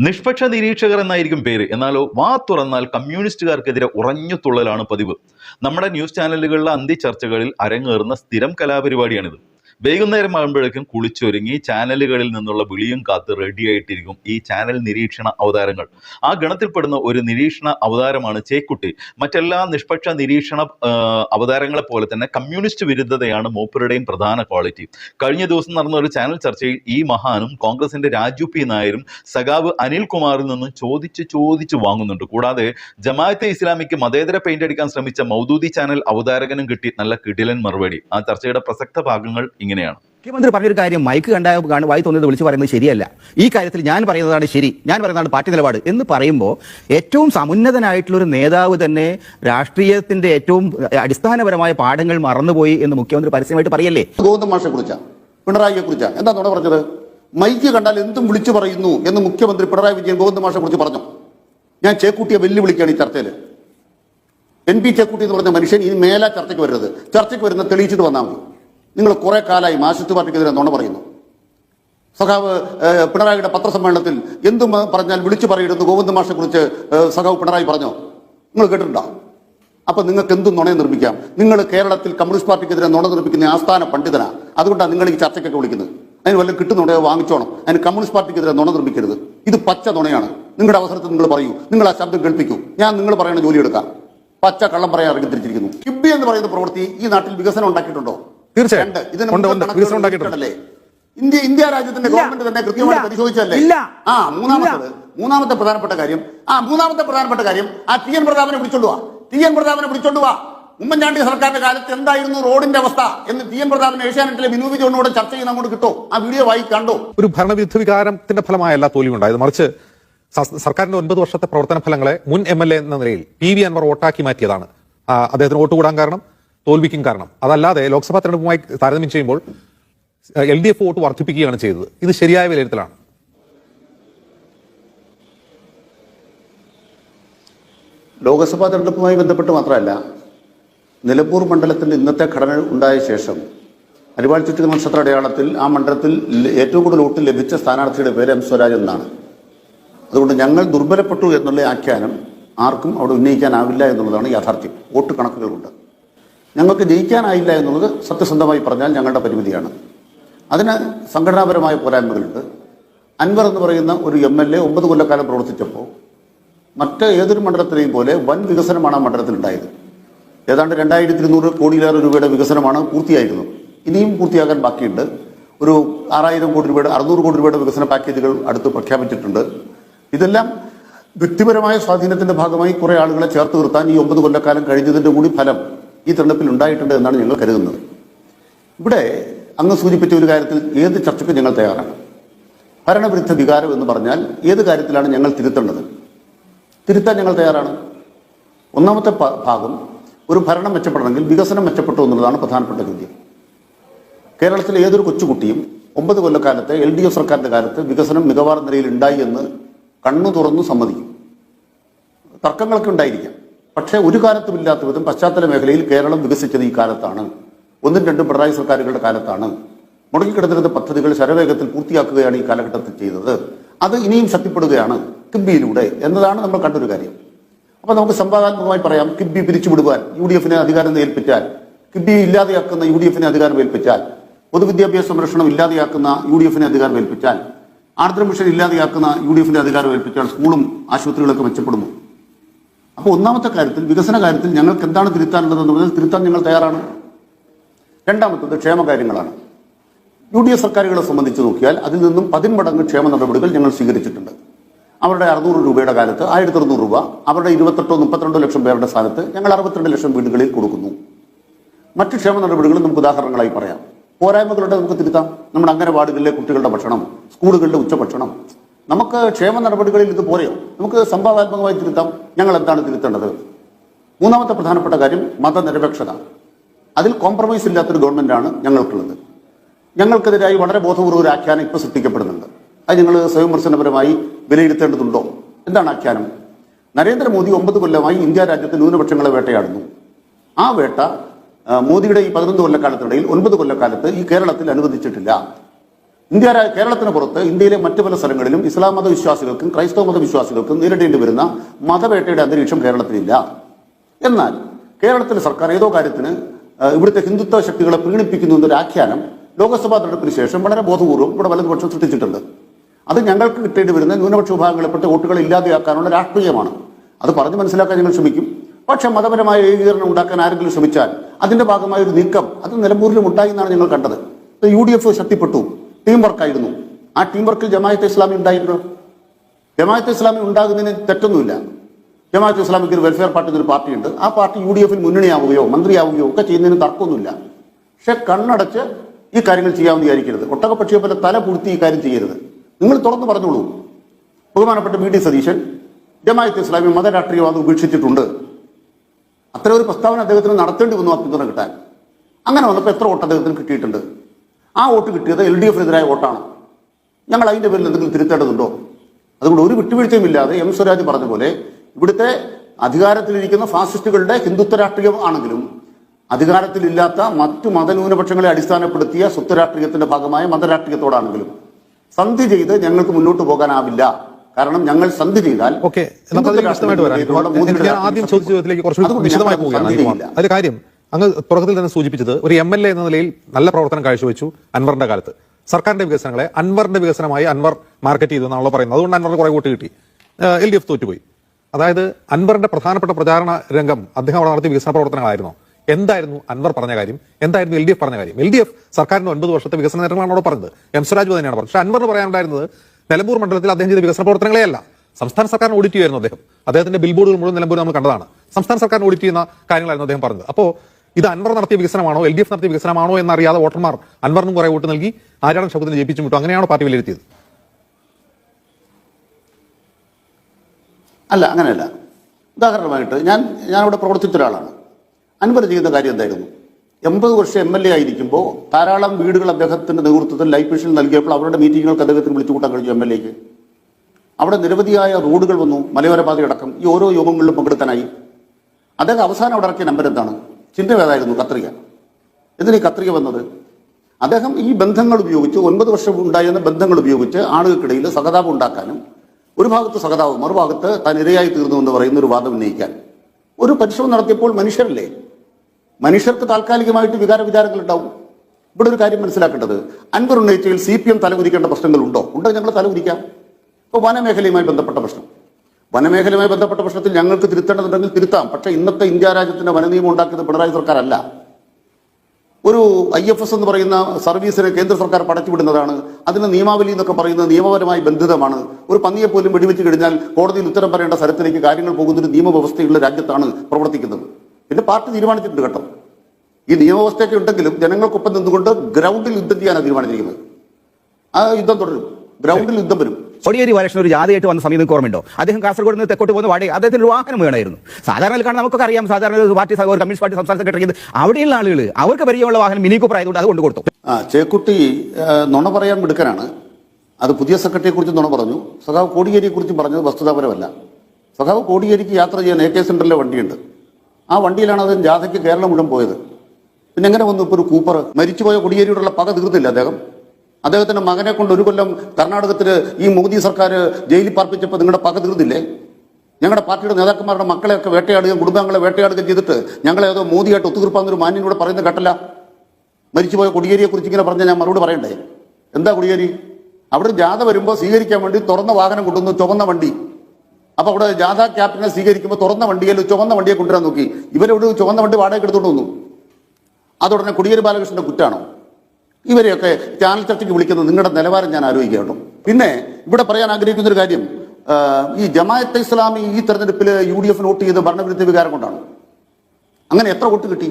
നിഷ്പക്ഷ നിരീക്ഷകർ എന്നായിരിക്കും പേര്. എന്നാലോ വാ തുറന്നാൽ കമ്മ്യൂണിസ്റ്റുകാർക്കെതിരെ ഉറഞ്ഞു തുള്ളലാണ് പതിവ്. നമ്മുടെ ന്യൂസ് ചാനലുകളിലെ അന്തി ചർച്ചകളിൽ അരങ്ങേറുന്ന സ്ഥിരം കലാപരിപാടിയാണിത്. വൈകുന്നേരം ആകുമ്പോഴേക്കും കുളിച്ചൊരുങ്ങി ചാനലുകളിൽ നിന്നുള്ള വിളിയും കാത്ത് റെഡിയായിട്ടിരിക്കും ഈ ചാനൽ നിരീക്ഷണ അവതാരങ്ങൾ. ആ ഗണത്തിൽപ്പെടുന്ന ഒരു നിരീക്ഷണ അവതാരമാണ് ചേക്കുട്ടി. മറ്റെല്ലാ നിഷ്പക്ഷ നിരീക്ഷണ അവതാരങ്ങളെ പോലെ തന്നെ കമ്മ്യൂണിസ്റ്റ് വിരുദ്ധതയാണ് മൂപ്പരുടെയും പ്രധാന ക്വാളിറ്റി കഴിഞ്ഞ ദിവസം നടന്ന ഒരു ചാനൽ ചർച്ചയിൽ ഈ മഹാനും കോൺഗ്രസിന്റെ രാജു പി നായരും സഖാവ് അനിൽകുമാറിൽ നിന്നും ചോദിച്ച് ചോദിച്ച് വാങ്ങുന്നുണ്ട്. കൂടാതെ ജമാഅത്തെ ഇസ്ലാമിക്ക് മതേതര പെയിന്റ് അടിക്കാൻ ശ്രമിച്ച മൗദൂദി ചാനൽ അവതാരകനും കിട്ടി നല്ല കിടിലൻ മറുപടി. ആ ചർച്ചയുടെ പ്രസക്ത ഭാഗങ്ങൾ ഇങ്ങനെയാണ്. മുഖ്യമന്ത്രി പറഞ്ഞൊരു കാര്യം മൈക്ക് കണ്ടായ വായി തോന്നിയത് വിളിച്ചു പറയുന്നത് ശരിയല്ല. ഈ കാര്യത്തിൽ ഞാൻ പറയുന്നതാണ് ശരി ഞാൻ പറയുന്നതാണ് പാർട്ടി നിലപാട് എന്ന് പറയുമ്പോൾ ഏറ്റവും സമുന്നതനായിട്ടുള്ള ഒരു നേതാവ് തന്നെ രാഷ്ട്രീയത്തിന്റെ ഏറ്റവും അടിസ്ഥാനപരമായ പാഠങ്ങൾ മറന്നുപോയി എന്ന് മുഖ്യമന്ത്രി പരസ്യമായിട്ട് പറയല്ലേ? ഗോവിന്ദ മാഷെ കുറിച്ചാ പിണറായിയെ കുറിച്ചാ എന്താ പറഞ്ഞത്? മൈക്ക് കണ്ടാൽ എന്തും വിളിച്ചു പറയുന്നു എന്ന് മുഖ്യമന്ത്രി പിണറായി വിജയൻ ഗോവിന്ദ മാഷെ കുറിച്ച് പറഞ്ഞു. ഞാൻ ചേക്കുട്ടിയെ വെല്ലുവിളിക്കുകയാണ് ഈ ചർച്ചയിൽ എൻ പി ചേക്കുട്ടി എന്ന് പറഞ്ഞ മനുഷ്യൻ ഇനി മേല ചർച്ചയ്ക്ക് വരരുത്. ചർച്ചയ്ക്ക് വരുന്ന തെളിയിച്ചിട്ട് വന്നാൽ മതി. നിങ്ങൾ കുറെ കാലമായി മാർക്സിസ്റ്റ് പാർട്ടിക്കെതിരെ നുണ പറയുന്നു. സഖാവ് പിണറായിയുടെ പത്രസമ്മേളനത്തിൽ എന്തും പറഞ്ഞാൽ വിളിച്ചു പറയിടുന്നു ഗോവിന്ദ മാഷെ കുറിച്ച് സഖാവ് പിണറായി പറഞ്ഞോ? നിങ്ങൾ കേട്ടിട്ടുണ്ടോ? അപ്പൊ നിങ്ങൾക്ക് എന്തും നുണയെ നിർമ്മിക്കാം. നിങ്ങൾ കേരളത്തിൽ കമ്മ്യൂണിസ്റ്റ് പാർട്ടിക്കെതിരെ നുണ നിർമ്മിക്കുന്ന ആസ്ഥാന പണ്ഡിതനാ. അതുകൊണ്ടാണ് നിങ്ങൾ ഈ ചർച്ചയ്ക്കൊക്കെ വിളിക്കുന്നത്. അതിന് വല്ല കിട്ടുന്നുണ്ടോ വാങ്ങിച്ചോണം. അതിന് കമ്മ്യൂണിസ്റ്റ് പാർട്ടിക്കെതിരെ നുണ നിർമ്മിക്കരുത്. ഇത് പച്ച നുണയാണ്. നിങ്ങളുടെ അവസരത്തിൽ നിങ്ങൾ പറയൂ. നിങ്ങൾ ആ ശബ്ദം കേൾപ്പിക്കൂ. ഞാൻ നിങ്ങൾ പറയുന്ന ജോലി എടുക്കാം പച്ച കള്ളം പറയാൻ ഇറങ്ങി കിബി എന്ന് പറയുന്ന പ്രവൃത്തി ഈ നാട്ടിൽ വികസനം ഉണ്ടാക്കിയിട്ടുണ്ടോ? തീർച്ചയായും. ഇന്ത്യ ഇന്ത്യ രാജ്യത്തിന്റെ ഗവൺമെന്റ് തന്നെ കൃത്യമായി. പരിശോധിച്ചല്ലേ ഇല്ല. ആ മൂന്നാമത്തത് മൂന്നാമത്തെ പ്രധാനപ്പെട്ട കാര്യം ആ മൂന്നാമത്തെ പ്രധാനപ്പെട്ട കാര്യം ആ ടി എൻ പ്രതാപനെ വിളിച്ചോണ്ടുവാ ടി എൻ പ്രതാപനെ വിളിച്ചോണ്ടുവാ ഉമ്മൻചാണ്ടി സർക്കാരിന്റെ കാലത്ത് എന്തായിരുന്നു റോഡിന്റെ അവസ്ഥ എന്ന് ടി എൻ പ്രതാപൻ ഏഷ്യാനെറ്റിലെ വിനു ജോണിനോട് ചർച്ച ചെയ്യുന്ന അങ്ങോട്ട് കിട്ടോ? ആ വീഡിയോ വായി കണ്ടോ? ഒരു ഭരണവിരുദ്ധ വികാരത്തിന്റെ ഫലമായല്ല തോൽവി ഉണ്ടായത്. മറിച്ച് സർക്കാരിന്റെ ഒൻപത് വർഷത്തെ പ്രവർത്തന ഫലങ്ങളെ മുൻ എം എൽ എ എന്ന നിലയിൽ പി വി അൻവർ വോട്ടാക്കി മാറ്റിയതാണ്. ആ, അദ്ദേഹത്തിന് വോട്ട് കൂടാൻ കാരണം തോൽവിക്കും കാരണം. അതല്ലാതെ ലോക്സഭാ തെരഞ്ഞെടുപ്പുമായി താരതമ്യം ചെയ്യുമ്പോൾ എൽ ഡി എഫ് വോട്ട് വർദ്ധിപ്പിക്കുകയാണ് ചെയ്തത്. ഇത് ശരിയായ വിലയിരുത്തലാണ്. ലോക്സഭാ തെരഞ്ഞെടുപ്പുമായി ബന്ധപ്പെട്ട് മാത്രമല്ല നിലമ്പൂർ മണ്ഡലത്തിൽ ഇന്നത്തെ ഘടന ഉണ്ടായ ശേഷം അരിവാൾ ചുറ്റുക നക്ഷത്ര അടയാളത്തിൽ ആ മണ്ഡലത്തിൽ ഏറ്റവും കൂടുതൽ വോട്ട് ലഭിച്ച സ്ഥാനാർത്ഥിയുടെ പേര് എം സ്വരാജ് എന്നാണ്. അതുകൊണ്ട് ഞങ്ങൾ ദുർബലപ്പെട്ടു എന്നുള്ള ആഖ്യാനം ആർക്കും അവിടെ ഉന്നയിക്കാനാവില്ല എന്നുള്ളതാണ് യാഥാർത്ഥ്യം. വോട്ട് കണക്കുകളുണ്ട് ഞങ്ങൾക്ക് ജയിക്കാനായില്ല എന്നുള്ളത് സത്യസന്ധമായി പറഞ്ഞാൽ ഞങ്ങളുടെ പരിമിതിയാണ്. അതിന് സംഘടനാപരമായ പോരായ്മകളുണ്ട്. അൻവർ എന്ന് പറയുന്ന ഒരു എം എൽ എ ഒമ്പത് കൊല്ലക്കാലം പ്രവർത്തിച്ചപ്പോൾ മറ്റ് ഏതൊരു മണ്ഡലത്തിലെയും പോലെ വൻ വികസനമാണ് ആ മണ്ഡലത്തിൽ ഉണ്ടായത് ഏതാണ്ട് രണ്ടായിരത്തി ഇരുന്നൂറ് കോടിയിലേറെ രൂപയുടെ വികസനമാണ് പൂർത്തിയായിരുന്നത് ഇനിയും പൂർത്തിയാകാൻ ബാക്കിയുണ്ട്. ഒരു ആറായിരം കോടി രൂപയുടെ അറുന്നൂറ് കോടി രൂപയുടെ വികസന പാക്കേജുകൾ അടുത്ത് പ്രഖ്യാപിച്ചിട്ടുണ്ട്. ഇതെല്ലാം വ്യക്തിപരമായ സ്വാധീനത്തിന്റെ ഭാഗമായി കുറേ ആളുകളെ ചേർത്ത് നിർത്താൻ ഈ ഒമ്പത് കൊല്ലക്കാലം കഴിഞ്ഞതിന്റെ കൂടി ഫലം ഈ തെരഞ്ഞെടുപ്പിൽ ഉണ്ടായിട്ടുണ്ട് എന്നാണ് ഞങ്ങൾ കരുതുന്നത്. ഇവിടെ അങ്ങ് സൂചിപ്പിച്ച ഒരു കാര്യത്തിൽ ഏത് ചർച്ചയ്ക്കും ഞങ്ങൾ തയ്യാറാണ്. ഭരണവിരുദ്ധ വികാരം എന്ന് പറഞ്ഞാൽ ഏത് കാര്യത്തിലാണ് ഞങ്ങൾ തിരുത്തേണ്ടത്? തിരുത്താൻ ഞങ്ങൾ തയ്യാറാണ്. ഒന്നാമത്തെ ഭാഗം ഒരു ഭരണം മെച്ചപ്പെടണമെങ്കിൽ വികസനം മെച്ചപ്പെട്ടു എന്നുള്ളതാണ് പ്രധാനപ്പെട്ട ചോദ്യം. കേരളത്തിലെ ഏതൊരു കൊച്ചുകുട്ടിയും ഒമ്പത് കൊല്ലക്കാലത്തെ എൽ ഡി എഫ് സർക്കാരിന്റെ കാലത്ത് വികസനം മികവാർ നിലയിൽ ഉണ്ടായി എന്ന് കണ്ണു തുറന്നു സമ്മതിക്കും. തർക്കങ്ങളൊക്കെ ഉണ്ടായിരിക്കാം. പക്ഷേ ഒരു കാലത്തും ഇല്ലാത്ത വിധം പശ്ചാത്തല മേഖലയിൽ കേരളം വികസിച്ചത് ഈ കാലത്താണ്. ഒന്നും രണ്ടും പിണറായി സർക്കാരുകളുടെ കാലത്താണ്. മുടങ്ങിക്കിടന്നിരുന്ന പദ്ധതികൾ ശരവേഗത്തിൽ പൂർത്തിയാക്കുകയാണ് ഈ കാലഘട്ടത്തിൽ ചെയ്തത്. അത് ഇനിയും ശക്തിപ്പെടുകയാണ് കിബിയിലൂടെ എന്നതാണ് നമ്മൾ കണ്ടൊരു കാര്യം. അപ്പൊ നമുക്ക് സംവാദാത്മകമായി പറയാം കിബി പിരിച്ചുവിടുവാൻ യു ഡി എഫിനെ അധികാരം ഏൽപ്പിച്ചാൽ കിബി ഇല്ലാതെയാക്കുന്ന യു ഡി എഫിനെ അധികാരം ഏൽപ്പിച്ചാൽ പൊതുവിദ്യാഭ്യാസ സംരക്ഷണം ഇല്ലാതെയാക്കുന്ന യു ഡി എഫിനെ അധികാരം ഏൽപ്പിച്ചാൽ ആർദ്ര മിഷൻ ഇല്ലാതെയാക്കുന്ന യു ഡി എഫിന്റെ അധികാരം ഏൽപ്പിച്ചാൽ സ്കൂളും ആശുപത്രികളൊക്കെ മെച്ചപ്പെടുമോ? അപ്പോൾ ഒന്നാമത്തെ കാര്യത്തിൽ വികസന കാര്യത്തിൽ ഞങ്ങൾക്ക് എന്താണ് തിരുത്താനുള്ളതെന്ന് പറഞ്ഞാൽ തിരുത്താൻ ഞങ്ങൾ തയ്യാറാണ്. രണ്ടാമത്തത് ക്ഷേമകാര്യങ്ങളാണ് യു ഡി എഫ് സർക്കാരുകളെ സംബന്ധിച്ച് നോക്കിയാൽ അതിൽ നിന്നും പതിന്മടങ്ങ് ക്ഷേമ നടപടികൾ ഞങ്ങൾ സ്വീകരിച്ചിട്ടുണ്ട്. അവരുടെ അറുന്നൂറ് രൂപയുടെ കാലത്ത് ആയിരത്തി അറുന്നൂറ് രൂപ അവരുടെ ഇരുപത്തെട്ടോ മുപ്പത്തിരണ്ടോ ലക്ഷം പേരുടെ സ്ഥാനത്ത് ഞങ്ങൾ അറുപത്തിരണ്ട് ലക്ഷം വീടുകളിൽ കൊടുക്കുന്നു. മറ്റ് ക്ഷേമ നടപടികളും നമുക്ക് ഉദാഹരണങ്ങളായി പറയാം. പോരായ്മകളുടെ നമുക്ക് തിരുത്താം. നമ്മുടെ അംഗനവാടികളിലെ കുട്ടികളുടെ ഭക്ഷണം സ്കൂളുകളിലെ ഉച്ചഭക്ഷണം നമുക്ക് ക്ഷേമ നടപടികളിൽ ഇത് പോരെയോ? നമുക്ക് സംവാദാത്മകമായി തിരുത്താം. ഞങ്ങൾ എന്താണ് തിരുത്തേണ്ടത്? മൂന്നാമത്തെ പ്രധാനപ്പെട്ട കാര്യം മതനിരപേക്ഷത. അതിൽ കോംപ്രമൈസ് ഇല്ലാത്തൊരു ഗവൺമെന്റാണ് ഞങ്ങൾക്കുള്ളത്. ഞങ്ങൾക്കെതിരായി വളരെ ബോധപൂർവം ഒരു ആഖ്യാനം ഇപ്പോൾ സൃഷ്ടിക്കപ്പെടുന്നുണ്ട്. അത് ഞങ്ങൾ സ്വയംവിമർശനപരമായി വിലയിരുത്തേണ്ടതുണ്ടോ? എന്താണ് ആഖ്യാനം? നരേന്ദ്രമോദി ഒമ്പത് കൊല്ലമായി ഇന്ത്യ രാജ്യത്ത് ന്യൂനപക്ഷങ്ങളെ വേട്ടയാടുന്നു. ആ വേട്ട മോദിയുടെ ഈ പതിനൊന്ന് കൊല്ലക്കാലത്തിനിടയിൽ ഒൻപത് കൊല്ലക്കാലത്ത് ഈ കേരളത്തിൽ അനുവദിച്ചിട്ടില്ല. ഇന്ത്യ കേരളത്തിന് പുറത്ത് ഇന്ത്യയിലെ മറ്റു പല സ്ഥലങ്ങളിലും ഇസ്ലാം മത വിശ്വാസികൾക്കും ക്രൈസ്തവ മത വിശ്വാസികൾക്കും നേരിടേണ്ടി വരുന്ന മതവേട്ടയുടെ അന്തരീക്ഷം കേരളത്തിലില്ല. എന്നാൽ കേരളത്തിലെ സർക്കാർ ഏതോ കാര്യത്തിന് ഇവിടുത്തെ ഹിന്ദുത്വ ശക്തികളെ പ്രീണിപ്പിക്കുന്നു എന്നൊരു ആഖ്യാനം ലോക്സഭാ തെരഞ്ഞെടുപ്പിന് ശേഷം വളരെ ബോധപൂർവം ഇവിടെ വലതുപക്ഷം സൃഷ്ടിച്ചിട്ടുണ്ട്. അത് ഞങ്ങൾക്ക് കിട്ടേണ്ടി വരുന്ന ന്യൂനപക്ഷ വിഭാഗങ്ങളിൽപ്പെട്ട വോട്ടുകൾ ഇല്ലാതെയാക്കാനുള്ള രാഷ്ട്രീയമാണ്. അത് പറഞ്ഞു മനസ്സിലാക്കാൻ ഞങ്ങൾ ശ്രമിക്കും. പക്ഷെ മതപരമായ ഏകീകരണം ഉണ്ടാക്കാൻ ആരെങ്കിലും ശ്രമിച്ചാൽ അതിന്റെ ഭാഗമായ ഒരു നീക്കം അത് നിലമ്പൂരിലും ഉണ്ടായി എന്നാണ് ഞങ്ങൾ കണ്ടത്. യു ഡി എഫ് ശക്തിപ്പെട്ടു. ടീം വർക്കായിരുന്നു ആ ടീം വർക്കിൽ ജമായത്ത് ഇസ്ലാമി ഉണ്ടായിരുന്നു? ജമാഅത്ത് ഇസ്ലാമി ഉണ്ടാകുന്നതിന് തെറ്റൊന്നുമില്ല. ജമാഅത്ത് ഇസ്ലാമിക്ക് ഒരു വെൽഫെയർ പാർട്ടി എന്നൊരു പാർട്ടിയുണ്ട്. ആ പാർട്ടി യു ഡി എഫിൽ മുന്നണിയാവുകയോ മന്ത്രിയാവുകയോ ഒക്കെ ചെയ്യുന്നതിന് തർക്കമൊന്നുമില്ല. പക്ഷെ കണ്ണടച്ച് ഈ കാര്യങ്ങൾ ചെയ്യാമെന്ന് വിചാരിക്കരുത് ഒട്ടകപ്പക്ഷിയെ പോലെ തല പുഴുത്തി ഈ കാര്യം ചെയ്യരുത്. നിങ്ങൾ തുറന്നു പറഞ്ഞോളൂ. ബഹുമാനപ്പെട്ട ബി ഡി സതീശൻ ജമാഅത്ത് ഇസ്ലാമി മതരാഷ്ട്രീയവാദം ഉപേക്ഷിച്ചിട്ടുണ്ട്. അത്ര ഒരു പ്രസ്താവന അദ്ദേഹത്തിന് നടത്തേണ്ടി വന്നു ആ പിന്തുണ കിട്ടാൻ. അങ്ങനെ വന്നപ്പോൾ എത്ര വോട്ട് അദ്ദേഹത്തിന് കിട്ടിയിട്ടുണ്ട്? ആ വോട്ട് കിട്ടിയത് എൽ ഡി എഫിനെതിരായ വോട്ടാണ്. ഞങ്ങൾ അതിന്റെ പേരിൽ എന്തെങ്കിലും തിരുത്തേണ്ടതുണ്ടോ? അതുകൊണ്ട് ഒരു വിട്ടുവീഴ്ചയും ഇല്ലാതെ എം സ്വരാജ് പറഞ്ഞ പോലെ ഇവിടുത്തെ അധികാരത്തിലിരിക്കുന്ന ഫാസിസ്റ്റുകളുടെ ഹിന്ദുത്വ രാഷ്ട്രീയം ആണെങ്കിലും അധികാരത്തിലില്ലാത്ത മറ്റു മതന്യൂനപക്ഷങ്ങളെ അടിസ്ഥാനപ്പെടുത്തിയ സ്വത്ത് രാഷ്ട്രീയത്തിന്റെ ഭാഗമായ മതരാഷ്ട്രീയത്തോടാണെങ്കിലും സന്ധി ചെയ്ത് ഞങ്ങൾക്ക് മുന്നോട്ട് പോകാനാവില്ല. കാരണം ഞങ്ങൾ സന്ധി ചെയ്താൽ ഓക്കെ ആദ്യം ചോദിച്ച ചോദ്യത്തിലേക്ക് കുറച്ചുകൂടി വിശദമായി പോവുകയാണ്. അതിൽ കാര്യം അങ്ങ് തുടക്കത്തിൽ തന്നെ സൂചിപ്പിച്ചത് ഒരു എം എൽ എ എന്ന നിലയിൽ നല്ല പ്രവർത്തനം കാഴ്ചവെച്ചു അൻവറിന്റെ കാലത്ത്. സർക്കാരിന്റെ വികസനങ്ങളെ അൻവറിന്റെ വികസനമായി അൻവർ മാർക്കറ്റ് ചെയ്തു എന്നാണല്ലോ പറയുന്നത്. അതുകൊണ്ട് അൻവർ കുറെ വോട്ട് കിട്ടി. എൽ ഡി എഫ് തോറ്റുപോയി. അതായത് അൻവറിന്റെ പ്രധാനപ്പെട്ട പ്രചാരണ രംഗം അദ്ദേഹം അവിടെ നടത്തിയ വികസന പ്രവർത്തനങ്ങളായിരുന്നു. എന്തായിരുന്നു അൻവർ പറഞ്ഞ കാര്യം? എന്തായിരുന്നു എൽ ഡി എഫ് പറഞ്ഞ കാര്യം? എൽ ഡി എഫ് സർക്കാരിന്റെ ഒൻപത് വർഷത്തെ വികസന നേട്ടങ്ങളാണ് അവിടെ പറഞ്ഞത്. എം സ്വരാജ് തന്നെയാണ് പറഞ്ഞത്. പക്ഷേ അൻവറിന് പറയാനുണ്ടായിരുന്നത് നിലമ്പൂർ മണ്ഡലത്തിൽ അദ്ദേഹം ചെയ്ത വികസന പ്രവർത്തനങ്ങളെ അല്ല. സംസ്ഥാന സർക്കാരിന് ഓഡിറ്റ് ചെയ്യുമായിരുന്നു അദ്ദേഹം. അദ്ദേഹത്തിന്റെ ബിൽബോർഡുകൾ മുഴുവൻ നിലമ്പൂർ നമ്മൾ കണ്ടതാണ്. സംസ്ഥാന സർക്കാരിന് ഓഡിറ്റ് ചെയ്യുന്ന കാര്യങ്ങളായിരുന്നു അദ്ദേഹം പറഞ്ഞത്. അപ്പോൾ ഇത് അൻവർ നടത്തിയ വികസനമാണോ? എൽ ഡി എഫ് നടത്തിയ വികസനമാണോ എന്നറിയാതെ വോട്ടർമാർ അൻവറിനും കുറെ വോട്ട് നൽകി ആര്യാടൻ ശബ്ദത്തിന് ജയിപ്പിച്ചു വിട്ടു അങ്ങനെയാണോ പാർട്ടി വിലയിരുത്തിയത്? അല്ല അങ്ങനെയല്ല. ഉദാഹരണമായിട്ട് ഞാൻ ഞാനിവിടെ പ്രവർത്തിച്ച ഒരാളാണ്. അൻവർ ചെയ്യുന്ന കാര്യം എന്തായിരുന്നു? എൺപത് വർഷം എം എൽ എ ആയിരിക്കുമ്പോൾ ധാരാളം വീടുകൾ അദ്ദേഹത്തിന്റെ നേതൃത്വത്തിൽ ലൈഫ് മിഷൻ നൽകിയപ്പോൾ അവരുടെ മീറ്റിങ്ങുകൾക്ക് അദ്ദേഹത്തിന് വിളിച്ചു കൂട്ടാൻ കഴിഞ്ഞു എം എൽ എക്ക്. അവിടെ നിരവധിയായ റോഡുകൾ വന്നു മലയോര പാതയടക്കം ഈ ഓരോ യോഗങ്ങളിലും പങ്കെടുക്കാനായി. അദ്ദേഹം അവസാനം അവിടെ ഇറക്കിയ നമ്പർ എന്താണ്? ചിന്തവേതായിരുന്നു കത്രിക. എന്തിനീ കത്രിക വന്നത്? അദ്ദേഹം ഈ ബന്ധങ്ങൾ ഉപയോഗിച്ച് ഒൻപത് വർഷം ഉണ്ടായിരുന്ന ബന്ധങ്ങൾ ഉപയോഗിച്ച് ആളുകൾക്കിടയിൽ സഹതാപം ഉണ്ടാക്കാനും ഒരു ഭാഗത്ത് സഹതാപം മറുഭാഗത്ത് താൻ ഇരയായി തീർന്നു എന്ന് പറയുന്ന ഒരു വാദം ഉന്നയിക്കാൻ. ഒരു പരിശ്രമം നടത്തിയപ്പോൾ മനുഷ്യരല്ലേ? മനുഷ്യർക്ക് താൽക്കാലികമായിട്ട് വികാര വിചാരങ്ങൾ ഉണ്ടാവും. ഇവിടെ ഒരു കാര്യം മനസ്സിലാക്കേണ്ടത്. അൻപർ ഉന്നയിച്ചതിൽ സി പി എം തലകുരിക്കേണ്ട പ്രശ്നങ്ങളുണ്ടോ ഉണ്ടോ? ഞങ്ങൾ തലകുരിക്കാം ഇപ്പോൾ വനമേഖലയുമായി ബന്ധപ്പെട്ട പ്രശ്നം. വനമേഖലയുമായി ബന്ധപ്പെട്ട പ്രശ്നത്തിൽ ഞങ്ങൾക്ക് തിരുത്തേണ്ടതുണ്ടെങ്കിൽ തിരുത്താം. പക്ഷേ ഇന്നത്തെ ഇന്ത്യ രാജ്യത്തിന്റെ വനനിയമം ഉണ്ടാക്കിയത് പിണറായി സർക്കാരല്ല. ഒരു ഐ എഫ് എസ് എന്ന് പറയുന്ന സർവീസിനെ കേന്ദ്ര സർക്കാർ പടച്ചുവിടുന്നതാണ്. അതിന് നിയമാവലി എന്നൊക്കെ പറയുന്നത് നിയമപരമായി ബന്ധിതമാണ്. ഒരു പന്നിയെ പോലും വെടിവെച്ച് കഴിഞ്ഞാൽ കോടതിയിൽ ഉത്തരം പറയേണ്ട സ്ഥലത്തിലേക്ക് കാര്യങ്ങൾ പോകുന്ന ഒരു നിയമവ്യവസ്ഥയുള്ള രാജ്യത്താണ് പ്രവർത്തിക്കുന്നത്. പിന്നെ പാർട്ടി തീരുമാനിച്ചിട്ടുണ്ട് കേട്ടോ. ഈ നിയമവ്യവസ്ഥയൊക്കെ ഉണ്ടെങ്കിലും ജനങ്ങൾക്കൊപ്പം നിന്നുകൊണ്ട് ഗ്രൗണ്ടിൽ യുദ്ധം ചെയ്യാനാണ് തീരുമാനിച്ചിരിക്കുന്നത് ആ യുദ്ധം തുടരും. ഗ്രൗണ്ടിൽ യുദ്ധം വരും. കോടിയേരി ബാലകൃഷ്ണൻ ഒരു ജാഥയായിട്ട് വന്ന സമയത്ത് ഓർമ്മയുണ്ടോ? അദ്ദേഹം കാസർഗോഡ് നിന്ന് തെക്കോട്ട് പോകുന്ന വാടക അദ്ദേഹത്തിന് ഒരു വാഹനം വേണമായിരുന്നു. സാധാരണ കാണാൻ നമുക്കൊക്കെ അറിയാം. സാധാരണ പാർട്ടി സഹോദരൻ കമ്മ്യൂണിസ്റ്റ് പാർട്ടി സംസ്ഥാന സെക്രട്ടറി അവിടെയുള്ള ആളുകൾ അവർക്ക് പരിചയമുള്ള വാഹനം മിനി കൂപ്പർ ആയതുകൊണ്ട് അതുകൊണ്ട് കൊടുത്തു ആ ചേക്കുട്ടി നുണ പറയാൻ മിടുക്കനാണ്. അത് പുതിയ സെക്രട്ടറിയെ കുറിച്ച് നുണ പറഞ്ഞു. സഖാവ് കോടിയേരിയെ കുറിച്ച് പറഞ്ഞത് വസ്തുതാപരമല്ല. സഖാവ് കോടിയേരിക്ക് യാത്ര ചെയ്യാൻ എ കെ സെന്ററിലെ വണ്ടിയുണ്ട്. ആ വണ്ടിയിലാണ് അദ്ദേഹം ജാഥയ്ക്ക് കേരളം മുഴുവൻ പോയത്. പിന്നെ എങ്ങനെ വന്നു? ഇപ്പോൾ ഒരു കൂപ്പർ മരിച്ചുപോയ കൊടിയേരിയോടുള്ള പക തീർത്തില്ല അദ്ദേഹം. അദ്ദേഹത്തിന്റെ മകനെ കൊണ്ട് ഒരു കൊല്ലം കർണാടകത്തിൽ ഈ മോദി സർക്കാർ ജയിലിൽ പാർപ്പിച്ചപ്പോൾ നിങ്ങളുടെ പക തീർന്നില്ലേ? ഞങ്ങളുടെ പാർട്ടിയുടെ നേതാക്കന്മാരുടെ മക്കളെയൊക്കെ വേട്ടയാടുകയും കുടുംബാംഗങ്ങളെ വേട്ടയാടുകയും ചെയ്തിട്ട് ഞങ്ങളെ ഏതോ മോദിയായിട്ട് ഒത്തുതീർപ്പാന്നൊരു മാന്യനോട് പറയുന്നത് കേട്ടല്ല. മരിച്ചുപോയ കുറിച്ച് ഇങ്ങനെ പറഞ്ഞാൽ ഞാൻ മറുപടി പറയണ്ടേ? എന്താ കൊടിയേരി? അവിടെ ജാഥ വരുമ്പോൾ സ്വീകരിക്കാൻ വേണ്ടി തുറന്ന വാഹനം കൊണ്ടുവന്നു ചുവന്ന വണ്ടി. അപ്പൊ അവിടെ ജാഥ ക്യാപ്റ്റനെ സ്വീകരിക്കുമ്പോൾ തുറന്ന വണ്ടിയിൽ ചുവന്ന വണ്ടിയെ കൊണ്ടുവരാൻ നോക്കി. ഇവരോട് ചുവന്ന വണ്ടി വാടകയ്ക്ക് എടുത്തുകൊണ്ട് വന്നു. അതുടനെ കൊടിയേരി ബാലകൃഷ്ണന്റെ കുറ്റാണോ? ഇവരെയൊക്കെ ചാനൽ ചർച്ചയ്ക്ക് വിളിക്കുന്നത് നിങ്ങളുടെ നിലവാരം ഞാൻ ആലോചിക്കുക കേട്ടോ പിന്നെ ഇവിടെ പറയാൻ ആഗ്രഹിക്കുന്ന ഒരു കാര്യം ഈ ജമാഅത്തെ ഇസ്ലാമി ഈ തെരഞ്ഞെടുപ്പിൽ യു ഡി എഫിന് വോട്ട് ചെയ്ത് ഭരണവിരുദ്ധ വികാരം കൊണ്ടാണ്. അങ്ങനെ എത്ര വോട്ട് കിട്ടി?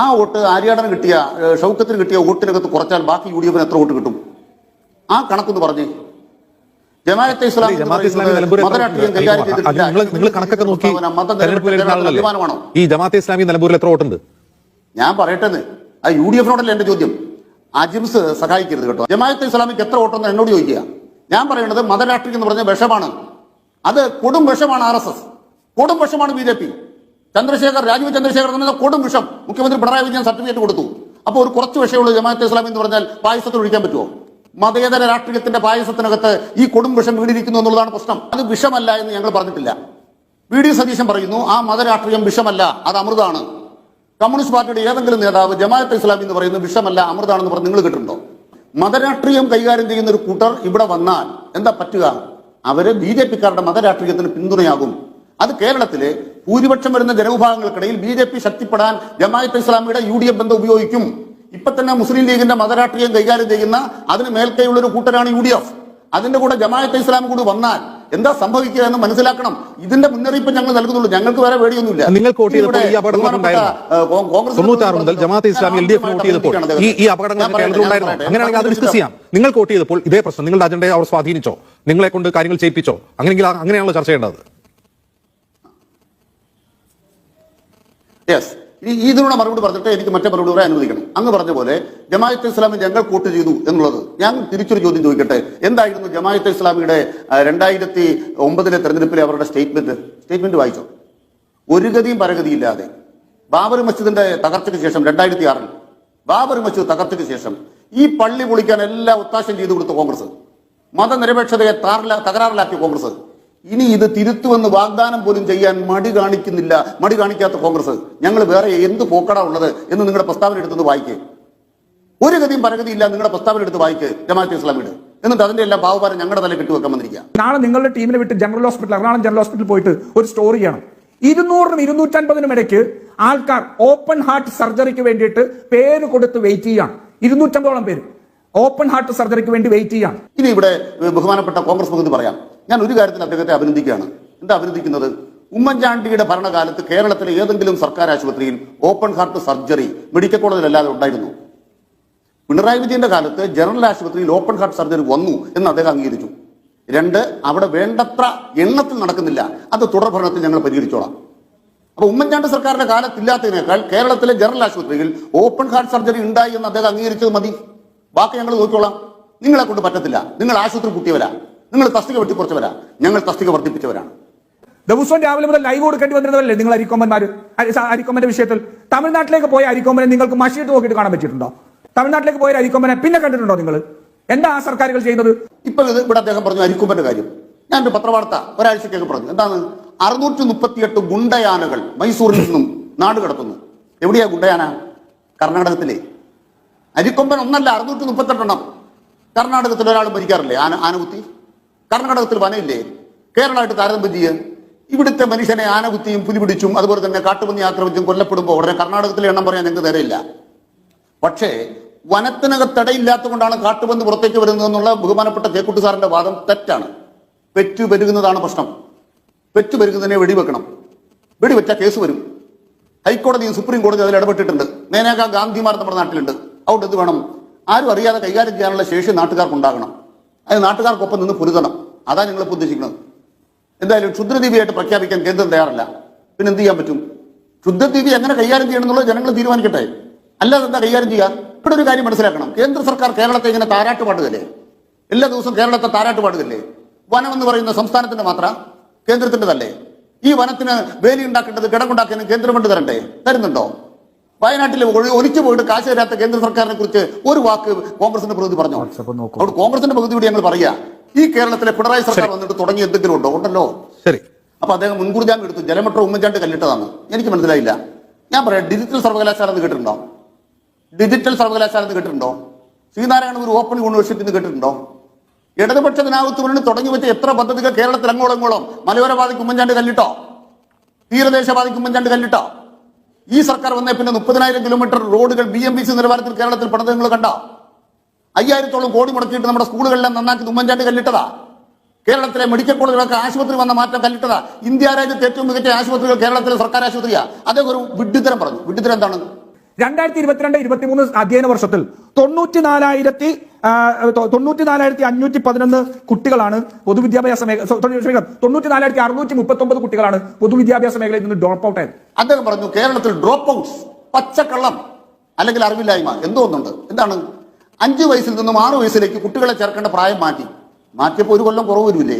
ആ വോട്ട് ആര്യാടന് കിട്ടിയ ഷൗക്കത്തിന് കിട്ടിയ വോട്ടിനകത്ത് കുറച്ചാൽ ബാക്കി യു ഡി എഫിന് എത്ര വോട്ട് കിട്ടും? ആ കണക്കൊന്ന് പറഞ്ഞു. ജമാഅത്തെ ഇസ്ലാമി. നിങ്ങൾ കണക്കൊക്കെ നോക്കി. ഈ ജമാഅത്തെ ഇസ്ലാമി നിലമ്പൂരിൽ എത്ര വോട്ടുണ്ട്? ഞാൻ പറയട്ടെന്ന്. ആ യു ഡി എഫിനോടല്ലേ എന്റെ ചോദ്യം? അജിംസ് സഹായിക്കരുത് കേട്ടോ. ജമാഅത്തെ ഇസ്ലാമിക്ക് എത്ര വോട്ടെന്ന് എന്നോട് ചോദിക്കുക. ഞാൻ പറയുന്നത് മതരാഷ്ട്രീയം എന്ന് പറഞ്ഞ വിഷമാണ്. അത് കൊടും വിഷമാണ് ആർ എസ് എസ്. കൊടും വിഷമാണ് B J P. Chandrasekhar Rajeev Chandrasekhar എന്ന കൊടും വിഷം മുഖ്യമന്ത്രി പിണറായി വിജയൻ സർട്ടിഫിക്കറ്റ് കൊടുത്തു. അപ്പോൾ ഒരു കുറച്ച് വിഷയമുള്ള ജമാഅത്ത് ഇസ്ലാമി എന്ന് പറഞ്ഞാൽ പായസത്തിൽ ഒഴിക്കാൻ പറ്റുമോ? മതേതര രാഷ്ട്രീയത്തിന്റെ പായസത്തിനകത്ത് ഈ കൊടും വിഷം വീണിരിക്കുന്നു എന്നുള്ളതാണ് പ്രശ്നം. അത് വിഷമല്ല എന്ന് ഞങ്ങൾ പറഞ്ഞിട്ടില്ല. വി ഡി സതീശൻ പറയുന്നു ആ മതരാഷ്ട്രീയം വിഷമല്ല അത് അമൃതാണ്. കമ്മ്യൂണിസ്റ്റ് പാർട്ടിയുടെ ഏതെങ്കിലും നേതാവ് ജമാഅത്ത് ഇസ്ലാമി എന്ന് പറയുന്നത് വിഷമല്ല അമൃതാണെന്ന് പറഞ്ഞ് നിങ്ങൾ കേട്ടിട്ടുണ്ടോ? മതരാഷ്ട്രീയം കൈകാര്യം ചെയ്യുന്ന ഒരു കൂട്ടർ ഇവിടെ വന്നാൽ എന്താ പറ്റുക? അവർ ബി ജെ പിക്കാരുടെ മതരാഷ്ട്രീയത്തിന് പിന്തുണയാകും. അത് കേരളത്തിലെ ഭൂരിപക്ഷം വരുന്ന ജനവിഭാഗങ്ങൾക്കിടയിൽ ബി ജെ പി ശക്തിപ്പെടാൻ ജമാഅത്ത് ഇസ്ലാമിയുടെ യു ഡി എഫ് ബന്ധം ഉപയോഗിക്കും. ഇപ്പൊ തന്നെ മുസ്ലിം ലീഗിന്റെ മതരാഷ്ട്രീയം കൈകാര്യം ചെയ്യുന്ന അതിന് മേൽക്കൈയുള്ള ഒരു കൂട്ടരാണ് യു ഡി എഫ്. അതിന്റെ കൂടെ ജമാഅത്ത് ഇസ്ലാം കൂടി വന്നാൽ എന്താ സംഭവിക്കുക എന്ന് മനസ്സിലാക്കണം. ഇതിന്റെ മുന്നറിയിപ്പ് ഞങ്ങൾ നൽകുന്നുള്ളൂ. ഞങ്ങൾക്ക് വേറെ പേടിയൊന്നുമില്ല. നിങ്ങൾ വോട്ട് ചെയ്തപ്പോൾ ഈ അപകടങ്ങൾ കോൺഗ്രസ് തൊണ്ണൂറ്റാറ് മുതൽ ജമാഅത്ത് ഇസ്ലാമി എൽ ഡി എഫിന് വോട്ട് ചെയ്തപ്പോൾ ഈ അപകടങ്ങൾ. അങ്ങനെയാണെങ്കിൽ അത് ഡിസ്കസ് ചെയ്യാം. നിങ്ങൾ വോട്ട് ചെയ്തപ്പോൾ ഇതേ പ്രശ്നം. നിങ്ങളുടെ അജണ്ടയെ അവർ സ്വാധീനിച്ചോ? നിങ്ങളെ കൊണ്ട് കാര്യങ്ങൾ ചെയ്യിപ്പിച്ചോ? അങ്ങനെയെങ്കിൽ അങ്ങനെയാണല്ലോ ചർച്ച ചെയ്യേണ്ടത്. യെസ് ഈ ഇതിനുള്ള മറുപടി പറഞ്ഞിട്ട് എനിക്ക് മറ്റേ മറുപടി പറയാൻ അനുവദിക്കണം. അങ്ങ് പറഞ്ഞ പോലെ ജമാഅത്ത് ഇസ്ലാമി ഞങ്ങൾ കൂട്ട് ചെയ്തു എന്നുള്ളത് ഞാൻ തിരിച്ചൊരു ചോദ്യം ചോദിക്കട്ടെ? എന്തായിരുന്നു ജമാഅത്ത് ഇസ്ലാമിയുടെ രണ്ടായിരത്തി ഒമ്പതിലെ തെരഞ്ഞെടുപ്പിലെ അവരുടെ സ്റ്റേറ്റ്മെന്റ്? സ്റ്റേറ്റ്മെന്റ് വായിച്ചോ? ഒരു ഗതിയും പരഗതിയില്ലാതെ. ബാബറി മസ്ജിദിന്റെ തകർച്ചയ്ക്ക് ശേഷം രണ്ടായിരത്തി ആറിൽ ബാബറി മസ്ജിദ് തകർച്ചയ്ക്ക് ശേഷം ഈ പള്ളി പൊളിക്കാൻ എല്ലാം ഒത്താശം ചെയ്തു കൊടുത്ത കോൺഗ്രസ്. മതനിരപേക്ഷതയെ താറില തകരാറിലാക്കിയ കോൺഗ്രസ്. ഇനി ഇത് തിരുത്തുമെന്ന് വാഗ്ദാനം പോലും ചെയ്യാൻ മടി കാണിക്കുന്നില്ല. മടി കാണിക്കാത്ത കോൺഗ്രസ്. ഞങ്ങൾ വേറെ എന്ത് പോക്കടാ ഉള്ളത് എന്ന് നിങ്ങളുടെ പ്രസ്താവന എടുത്തത് വായിക്കേ. ഒരു ഗതിയും പരഗതിയില്ല നിങ്ങളുടെ പ്രസ്താവന എടുത്ത് വായിക്ക് ജമാഅത്ത് ഇസ്ലാമിയുടെ. എന്നിട്ട് അതിന്റെ എല്ലാം ഭാവഭാരം ഞങ്ങളുടെ തല കെട്ടിവെക്കാൻ വന്നിരിക്കുക. നാളെ നിങ്ങളുടെ ടീമിനെ വിട്ട് ജനറൽ ഹോസ്പിറ്റൽ എറണാകുളം ജനറൽ ഹോസ്പിറ്റലിൽ പോയിട്ട് ഒരു സ്റ്റോറി ചെയ്യണം. ഇരുന്നൂറിനും ഇരുന്നൂറ്റൻപതിനും ഇടയ്ക്ക് ആൾക്കാർ ഓപ്പൺ ഹാർട്ട് സർജറിക്ക് വേണ്ടിയിട്ട് പേര് കൊടുത്ത് വെയിറ്റ് ചെയ്യാണ്. ഇരുന്നൂറ്റമ്പതോളം പേര്. ഓപ്പൺ ഹാർട്ട് സർജറിക്ക് വേണ്ടി വെയിറ്റ് ചെയ്യാണ്. ഇനി ഇവിടെ ബഹുമാനപ്പെട്ട കോൺഗ്രസ് മുഖത്ത് പറയാം. ഞാൻ ഒരു കാര്യത്തിൽ അദ്ദേഹത്തെ അഭിനന്ദിക്കുകയാണ്. എന്താ അഭിനന്ദിക്കുന്നത്? ഉമ്മൻചാണ്ടിയുടെ ഭരണകാലത്ത് കേരളത്തിലെ ഏതെങ്കിലും സർക്കാർ ആശുപത്രിയിൽ ഓപ്പൺ ഹാർട്ട് സർജറി മെഡിക്കൽ കോളേജിലല്ലാതെ ഉണ്ടായിരുന്നു. പിണറായി വിജയന്റെ കാലത്ത് ജനറൽ ആശുപത്രിയിൽ ഓപ്പൺ ഹാർട്ട് സർജറി വന്നു എന്ന് അദ്ദേഹം അംഗീകരിച്ചു. രണ്ട് അവിടെ വേണ്ടത്ര എണ്ണത്തിൽ നടക്കുന്നില്ല. അത് തുടർ ഭരണത്തിൽ ഞങ്ങൾ പരിഹരിച്ചോളാം. അപ്പൊ ഉമ്മൻചാണ്ടി സർക്കാരിന്റെ കാലത്തില്ലാത്തതിനേക്കാൾ കേരളത്തിലെ ജനറൽ ആശുപത്രിയിൽ ഓപ്പൺ ഹാർട്ട് സർജറി ഉണ്ടായി എന്ന് അദ്ദേഹം അംഗീകരിച്ചത് മതി. ബാക്കി ഞങ്ങൾ നോക്കിക്കോളാം. നിങ്ങളെ കൊണ്ട് പറ്റത്തില്ല. നിങ്ങൾ ആശുപത്രി കൂട്ടിയവരാ നിങ്ങൾ തസ്തിക വെട്ടിക്കുറച്ചവരാ ഞങ്ങൾ തസ്തിക വർദ്ധിപ്പിച്ചവരാണ്. ദിവസവും രാവിലെ മുതൽ ലൈവ് കൊടുക്കേണ്ടി വന്നിരുന്നവരല്ലേ നിങ്ങൾ അരിക്കൊമ്പന്മാർ അരിക്കൊമ്പന്റെ വിഷയത്തിൽ. തമിഴ്നാട്ടിലേക്ക് പോയ അരിക്കൊമ്പനെ നിങ്ങൾക്ക് മഷിയിട്ട് നോക്കിയിട്ട് കാണാൻ പറ്റിയിട്ടുണ്ടോ? തമിഴ്നാട്ടിലേക്ക് പോയ അരിക്കൊമ്പനെ പിന്നെ കണ്ടിട്ടുണ്ടോ നിങ്ങൾ? എന്താ ആ സർക്കാരുകൾ ചെയ്യുന്നത്? ഇപ്പൊ ഇത് ഇവിടെ അദ്ദേഹം പറഞ്ഞു അരിക്കുമ്പന്റെ കാര്യം. ഞാൻ ഒരു പത്രവാർത്ത ഒരാഴ്ചക്കൊക്കെ പറഞ്ഞു. എന്താണ്? അറുന്നൂറ്റി മുപ്പത്തിയെട്ട് ഗുണ്ടയാനകൾ മൈസൂരിൽ നിന്നും നാട് കടത്തുന്നു. എവിടെയാ ഗുണ്ടയാന? കർണാടകത്തിലെ. അരിക്കൊമ്പൻ ഒന്നല്ല അറുന്നൂറ്റി മുപ്പത്തെട്ടെണ്ണം കർണാടകത്തിൽ ഒരാൾ ഭരിക്കാറില്ലേ ആന ആനകുത്തി? കർണാടകത്തിൽ വനമില്ലേ കേരളമായിട്ട് താരതമ്യം ചെയ്യുക ഇവിടുത്തെ മനുഷ്യനെ ആനകുത്തിയും പുലിപിടിച്ചും അതുപോലെ തന്നെ കാട്ടുപന്നി ആക്രമിച്ചും കൊല്ലപ്പെടുമ്പോൾ ഉടനെ കർണാടകത്തിലെ എണ്ണം പറയാൻ ഞങ്ങൾക്ക് നേരെയില്ല. പക്ഷേ വനത്തിനകത്തടയില്ലാത്തതുകൊണ്ടാണ് കാട്ടുപന്നി പുറത്തേക്ക് വരുന്നത് എന്നുള്ള ബഹുമാനപ്പെട്ട ചേക്കുട്ടി സാറിന്റെ വാദം തെറ്റാണ്. പെറ്റു പെരുകുന്നതാണ് പ്രശ്നം. പെറ്റു പെരുകുന്നതിനെ വെടിവെക്കണം. വെടിവെച്ച കേസ് വരും. ഹൈക്കോടതിയും സുപ്രീം കോടതിയും അതിൽ ഇടപെട്ടിട്ടുണ്ട്. നേനേക്കാ ഗാന്ധിമാർ നമ്മുടെ നാട്ടിലുണ്ട്. അതുകൊണ്ട് എന്ത് വേണം? ആരും അറിയാതെ കൈകാര്യം ചെയ്യാനുള്ള ശേഷി നാട്ടുകാർക്ക് ഉണ്ടാകണം അത് നാട്ടുകാർക്കൊപ്പം നിന്ന് പൊരുതണം. അതാണ് നിങ്ങളിപ്പോൾ ഉദ്ദേശിക്കുന്നത്. എന്തായാലും ക്ഷുദ്രദീപിയായിട്ട് പ്രഖ്യാപിക്കാൻ കേന്ദ്രം തയ്യാറല്ല. പിന്നെ എന്ത് ചെയ്യാൻ പറ്റും? ക്ഷുദ്രദീപി എങ്ങനെ കൈകാര്യം ചെയ്യണം എന്നുള്ളത് ജനങ്ങൾ തീരുമാനിക്കട്ടെ. അല്ലാതെ എന്താ കൈകാര്യം ചെയ്യുക ഇവിടെ ഒരു കാര്യം മനസ്സിലാക്കണം. കേന്ദ്ര സർക്കാർ കേരളത്തെ ഇങ്ങനെ താരാട്ട് പാടുകല്ലേ എല്ലാ ദിവസവും കേരളത്തെ താരാട്ട് പാടുകല്ലേ വനം എന്ന് പറയുന്ന സംസ്ഥാനത്തിന്റെ മാത്രം കേന്ദ്രത്തിന്റെതല്ലേ? ഈ വനത്തിന് വേലി ഉണ്ടാക്കേണ്ടത് കിടങ്ങുണ്ടാക്കിയതിന് കേന്ദ്രം കൊണ്ട് തരണ്ടേ? തരുന്നുണ്ടോ? വയനാട്ടിൽ ഒഴിച്ചു ഒലിച്ചു പോയിട്ട് കാശ് തരാത്ത കേന്ദ്ര സർക്കാരിനെ കുറിച്ച് ഒരു വാക്ക് കോൺഗ്രസിന്റെ പ്രതിനിധി പറഞ്ഞു? അവിടെ കോൺഗ്രസിന്റെ പ്രതിനിധി ഞങ്ങൾ പറയാ. ഈ കേരളത്തിലെ പിണറായി സർക്കാർ വന്നിട്ട് തുടങ്ങി എന്തെങ്കിലും ഉണ്ടോ? ഉണ്ടല്ലോ. ശരി. അപ്പൊ അദ്ദേഹം മുൻകൂർ ജാമ്യം എടുത്തു. ജലമെട്രോ ഉമ്മൻചാണ്ടി കല്ലിട്ടതാണ് എനിക്ക് മനസ്സിലായില്ല. ഞാൻ പറയാം ഡിജിറ്റൽ സർവകലാശാല എന്ന് കേട്ടിട്ടുണ്ടോ? ഡിജിറ്റൽ സർവകലാശാല എന്ന് കേട്ടിട്ടുണ്ടോ? ശ്രീനാരായണ ഒരു ഓപ്പൺ യൂണിവേഴ്സിറ്റി എന്ന് കേട്ടിട്ടുണ്ടോ? ഇടതുപക്ഷ ജനാധിപത്യ തുടങ്ങി വെച്ച എത്ര പദ്ധതികൾ കേരളത്തിൽ അങ്ങോളം അങ്ങോളം മലയോര പാതയ്ക്ക് ഉമ്മൻചാണ്ടി കല്ലിട്ടോ? തീരദേശ പാതയ്ക്ക് ഉമ്മൻചാണ്ടി കല്ലിട്ടോ? ഈ സർക്കാർ വന്നേ പിന്നെ മുപ്പതിനായിരം കിലോമീറ്റർ റോഡുകൾ ബി എം ബി സി നിലവാരത്തിൽ കേരളത്തിൽ പണിത് നിങ്ങൾ കണ്ട? അയ്യായിരത്തോളം കോടി മുടക്കിയിട്ട് നമ്മുടെ സ്കൂളുകളെല്ലാം നന്നാക്കി ഉമ്മൻചാണ്ടി കല്ലിട്ടതാ. കേരളത്തിലെ മെഡിക്കൽ കോളേജുകളൊക്കെ ആശുപത്രി വന്ന മാറ്റം കല്ലിട്ടതാ. ഇന്ത്യ രാജ്യത്തെ ഏറ്റവും മികച്ച ആശുപത്രികൾ കേരളത്തിലെ സർക്കാർ ആശുപത്രിയാ. അദ്ദേഹം ഒരു വിഡ്ഢിത്തരം പറഞ്ഞു. വിഡ്ഢിത്തരം എന്താണ് രണ്ടായിരത്തി ഇരുപത്തിരണ്ട് ഇരുപത്തിമൂന്ന് അധ്യയന വർഷത്തിൽ തൊണ്ണൂറ്റി നാലായിരത്തി തൊണ്ണൂറ്റി നാലായിരത്തി അഞ്ഞൂറ്റി പതിനൊന്ന് കുട്ടികളാണ് പൊതുവിദ്യാഭ്യാസ മേഖല തൊണ്ണൂറ്റി തൊണ്ണൂറ്റി നാലായിരത്തി അറുന്നൂറ്റി മുപ്പത്തി ഒമ്പത് കുട്ടികളാണ് പൊതുവിദ്യാഭ്യാസ മേഖലയിൽ നിന്ന് ഡ്രോപ്പ് ഔട്ട് ആയത്. അദ്ദേഹം പറഞ്ഞു കേരളത്തിൽ ഡ്രോപ്പ് ഔട്ട്സ് പച്ചക്കള്ളം അല്ലെങ്കിൽ അറിവില്ലായ്മ എന്തോ ഒന്നുണ്ട് എന്താണ്? അഞ്ച് വയസ്സിൽ നിന്നും ആറ് വയസ്സിലേക്ക് കുട്ടികളെ ചേർക്കേണ്ട പ്രായം മാറ്റി. മാറ്റിയപ്പോൾ ഒരു കൊല്ലം കുറവ് വരില്ലേ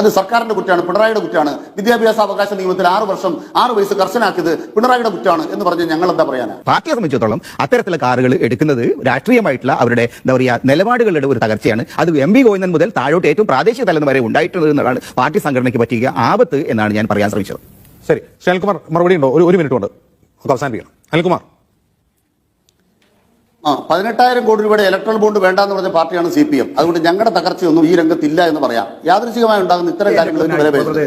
അത് സർക്കാരിന്റെ കുറ്റമാണ് പിണറായിയുടെ കുറ്റമാണ്. വിദ്യാഭ്യാസ അവകാശ നിയമത്തിൽ ആറ് വർഷം ആറ് വയസ്സ് കർശനാക്കിയത് പിണറായിയുടെ കുറ്റമാണ് എന്ന് പറഞ്ഞ് ഞങ്ങൾ എന്താ പറയാനാ? പാർട്ടിയെ സംബന്ധിച്ചിടത്തോളം അത്തരത്തിലുള്ള കാറുകൾ എടുക്കുന്നത് രാഷ്ട്രീയമായിട്ടുള്ള അവരുടെ എന്താ പറയുക നിലപാടുകളുടെ ഒരു തകർച്ചയാണ്. അത് എം വി ഗോവിന്ദൻ മുതൽ താഴോട്ട് ഏറ്റവും പ്രാദേശിക തലം വരെ ഉണ്ടായിട്ടുള്ളത് എന്നതാണ് പാർട്ടി സംഘടനയ്ക്ക് പറ്റിയ ആപത്ത് എന്നാണ് ഞാൻ പറയാൻ ശ്രമിച്ചത്. ശരി ശ്രീ മറുപടി ഉണ്ടോ? ഒരു ഒരു മിനിറ്റ് കൊണ്ട്. നമുക്ക് അവസാനിപ്പിക്കണം അനിൽകുമാർ. ആ പതിനെട്ടായിരം കോടി രൂപയുടെ ഇലക്ട്രൽ ബോണ്ട് വേണ്ടെന്ന് പറഞ്ഞ പാർട്ടിയാണ് സി പി എം അതുകൊണ്ട് ഞങ്ങളുടെ തകർച്ചയൊന്നും ഈ രംഗത്തില്ല എന്ന് പറയാം. യാദൃശികമായി ഉണ്ടാകുന്ന ഇത്തരം കാര്യങ്ങൾ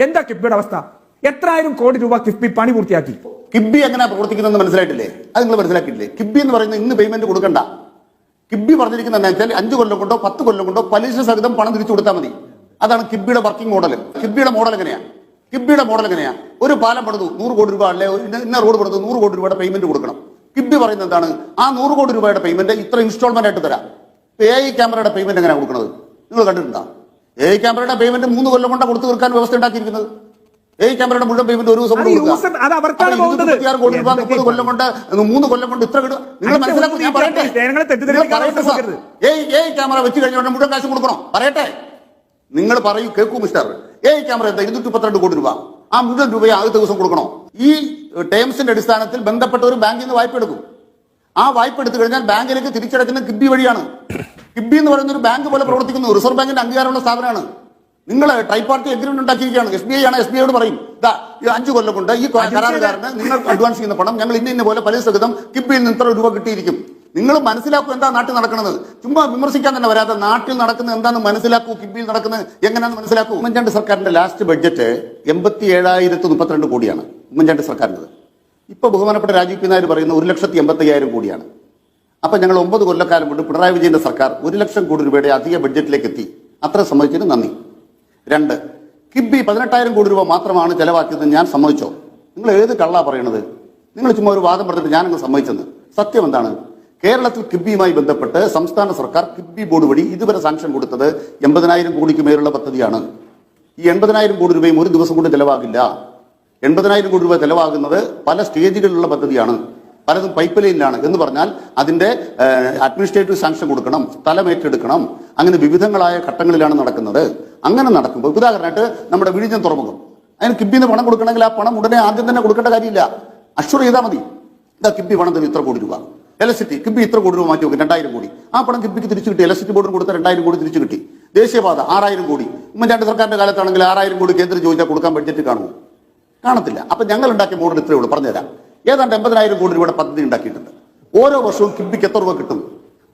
എന്താ കിഫ്ബിയുടെ അവസ്ഥ? എത്രായിരം കോടി രൂപ കിഫ്ബി പണി പൂർത്തിയാക്കി? കിബി എങ്ങനെ പ്രവർത്തിക്കുന്നതെന്ന് മനസ്സിലായിട്ടില്ലേ? അത് നിങ്ങൾ മനസ്സിലാക്കിയില്ലേ കിബി എന്ന് പറയുന്നത് ഇന്ന് പേയ്മെന്റ് കൊടുക്കണ്ട. കിബി പറഞ്ഞിരിക്കുന്ന എന്താ വെച്ചാൽ അഞ്ച് കൊല്ലം കൊണ്ടോ പത്ത് കൊല്ലം കൊണ്ടോ പലിശ സഹിതം പണം തിരിച്ചു കൊടുത്താൽ മതി. അതാണ് കിബിയുടെ വർക്കിംഗ് മോഡൽ കിബിയുടെ മോഡൽ എങ്ങനെയാ? കിബിയുടെ മോഡൽ എങ്ങനെയാ? ഒരു പാലം പണിതു നൂറ് കോടി രൂപ അല്ലെ? ഇന്ന- റോഡ് പണിതു നൂറ് കോടി രൂപയുടെ പേയ്മെന്റ് കൊടുക്കണം. കിബി പറയുന്നത് എന്താണ്? ആ നൂറ് കോടി രൂപയുടെ പേയ്മെന്റ് ഇത്ര ഇൻസ്റ്റാൾമെന്റ് ആയിട്ട് തരാം. എ ഐ ക്യാമറയുടെ പേയ്മെന്റ് എങ്ങനെ കൊടുക്കുന്നത്? നിങ്ങൾ കണ്ടിട്ടുണ്ടോ? എ ഐ ക്യാമറയുടെ പേയ്മെന്റ് മൂന്ന് കൊല്ലം കൊണ്ട് കൊടുത്തു തീർക്കാൻ വ്യവസ്ഥ ഉണ്ടാക്കിയിരിക്കുന്നത്. എ ക്യാമറയുടെ മുഴുവൻ പേയ്മെന്റ് ഒരു ദിവസം ഇരുപത്തിയാറ് കൊടുക്കുക. അത് അവർക്കാണ് അപ്പോൾ പോകുന്നത്. 236 കോടി രൂപ മുപ്പത് കൊല്ലം കൊണ്ട് മൂന്ന് കൊല്ലം കൊണ്ട് ഇത്ര കിട്ടും. നിങ്ങൾ മനസ്സിലാക്കും ഞാൻ പറയട്ടെ. ക്യാമറ വെച്ച് കഴിഞ്ഞ മുഴുവൻ കാശ് കൊടുക്കണം? പറയട്ടെ. നിങ്ങൾ പറയൂ കേൾക്കൂ മിസ്റ്റർ എ ക്യാമറ എന്താ? ഇരുന്നൂറ്റി മുപ്പത്തിരണ്ട് കോടി രൂപ. ആ മുഴുവൻ രൂപയെ ആദ്യ ദിവസം കൊടുക്കണോ? ഈ ടേംസിന്റെ അടിസ്ഥാനത്തിൽ ബന്ധപ്പെട്ട ഒരു ബാങ്കിൽ നിന്ന് വായ്പ എടുക്കും. ആ വായ്പ എടുത്തു കഴിഞ്ഞാൽ ബാങ്കിലേക്ക് തിരിച്ചടക്കുന്ന കിബി വഴിയാണ്. കിബി എന്ന് പറയുന്ന ഒരു ബാങ്ക് പോലെ പ്രവർത്തിക്കുന്നു. റിസർവ് ബാങ്കിന്റെ അംഗീകാരമുള്ള സ്ഥാപനമാണ്. നിങ്ങൾ ട്രൈപാർട്ടി എഗ്രിമെന്റ് ഉണ്ടാക്കിയിരിക്കുകയാണ്. എസ് ബി ഐ ആണ് എസ് ബി ഐയോട് പറയും ഈ അഞ്ചു കൊല്ലം കൊണ്ട് ഈ കരാറുകാരന് നിങ്ങൾ അഡ്വാൻസ് ചെയ്യുന്ന പണം ഞങ്ങൾ ഇന്ന ഇന്ന പോലെ പലിശ സഹിതം കിബിയിൽ നിന്ന് ഇത്ര രൂപ കിട്ടിയിരിക്കും. നിങ്ങൾ മനസ്സിലാക്കൂ എന്താ നാട്ടിൽ നടക്കുന്നത്. ചുമ്മാ വിമർശിക്കാൻ തന്നെ വരാതെ നാട്ടിൽ നടക്കുന്നത് എന്താണെന്ന് മനസ്സിലാക്കൂ കിബിയിൽ നടക്കുന്നത് എങ്ങനെയാണെന്ന് മനസ്സിലാക്കൂ. ഉമ്മൻചാണ്ടി സർക്കാരിന്റെ ലാസ്റ്റ് ബഡ്ജറ്റ് എൺപത്തി ഏഴായിരത്തി മുപ്പത്തിരണ്ട് കോടിയാണ് ഉമ്മൻചാണ്ടി സർക്കാരിന്റെ ഇപ്പൊ ബഹുമാനപ്പെട്ട രാജീവ് പി നായർ പറയുന്ന ഒരു ലക്ഷത്തി എൺപത്തി അയ്യായിരം കോടിയാണ്. അപ്പൊ ഞങ്ങൾ ഒമ്പത് കൊല്ലക്കാലം കൊണ്ട് പിണറായി വിജയന്റെ സർക്കാർ ഒരു ലക്ഷം കോടി രൂപയുടെ അധിക ബഡ്ജറ്റിലേക്ക് എത്തി. അത്ര സമ്മതിച്ചതിന് നന്ദി. രണ്ട് കിബി പതിനെട്ടായിരം കോടി രൂപ മാത്രമാണ് ചെലവാക്കിയത് ഞാൻ സമ്മതിച്ചോ? നിങ്ങൾ ഏത് കള്ളാ പറയണത്? നിങ്ങൾ ചുമ്മാ ഒരു വാദം പറഞ്ഞിട്ട് ഞാനങ്ങ് സമ്മതിച്ചെന്ന്. സത്യം എന്താണ്? കേരളത്തിൽ കിബിയുമായി ബന്ധപ്പെട്ട് സംസ്ഥാന സർക്കാർ കിബി ബോർഡ് വഴി ഇതുവരെ സാങ്ഷൻ കൊടുത്തത് എൺപതിനായിരം കോടിക്ക് മേലുള്ള പദ്ധതിയാണ്. ഈ എൺപതിനായിരം കോടി രൂപയും ഒരു ദിവസം കൊണ്ട് ചെലവാകില്ല. എൺപതിനായിരം കോടി രൂപ ചെലവാകുന്നത് പല സ്റ്റേജുകളിലുള്ള പദ്ധതിയാണ്. പലതും പൈപ്പ് ലൈനിലാണ് എന്ന് പറഞ്ഞാൽ അതിന്റെ അഡ്മിനിസ്ട്രേറ്റീവ് സാങ്ഷൻ കൊടുക്കണം സ്ഥലം ഏറ്റെടുക്കണം അങ്ങനെ വിവിധങ്ങളായ ഘട്ടങ്ങളിലാണ് നടക്കുന്നത്. അങ്ങനെ നടക്കുമ്പോൾ ഉദാഹരണമായിട്ട് നമ്മുടെ വിഴിഞ്ഞം തുറമുഖം. അതിന് കിബിന്ന് പണം കൊടുക്കണമെങ്കിൽ ആ പണം ഉടനെ ആദ്യം തന്നെ കൊടുക്കേണ്ട കാര്യമില്ല. അഷ്വർ ചെയ്താൽ മതി. ഇതാ കിബി പണം തരും ഇത്ര കോടി രൂപ. ഇലക്ട്രിസിറ്റി കിബി ഇത്ര കോടി രൂപ മാറ്റി വെക്കും രണ്ടായിരം കോടി. ആ പണം കിബിക്ക് തിരിച്ചു കിട്ടി ഇലക്ട്രിസിറ്റി ബോർഡിന് കൊടുത്ത രണ്ടായിരം കോടി തിരിച്ചു കിട്ടി. ദേശീയപാത ആറായിരം കോടി. ഉമ്മൻചാണ്ടി സർക്കാരിന്റെ കാലത്താണെങ്കിൽ ആറായിരം കോടി കേന്ദ്രം ചോദിച്ചാൽ കൊടുക്കാൻ ബഡ്ജറ്റ് കാണുമോ? കാണത്തില്ല. അപ്പൊ ഞങ്ങൾ ഉണ്ടാക്കിയ മോഡൽ ഇത്രയേ ഉള്ളൂ പറഞ്ഞുതരാം. ഏതാണ്ട് എൺപതിനായിരം കോടി രൂപയുടെ പദ്ധതി ഉണ്ടാക്കിയിട്ടുണ്ട്. ഓരോ വർഷവും കിബിക്ക് എത്ര രൂപ കിട്ടും?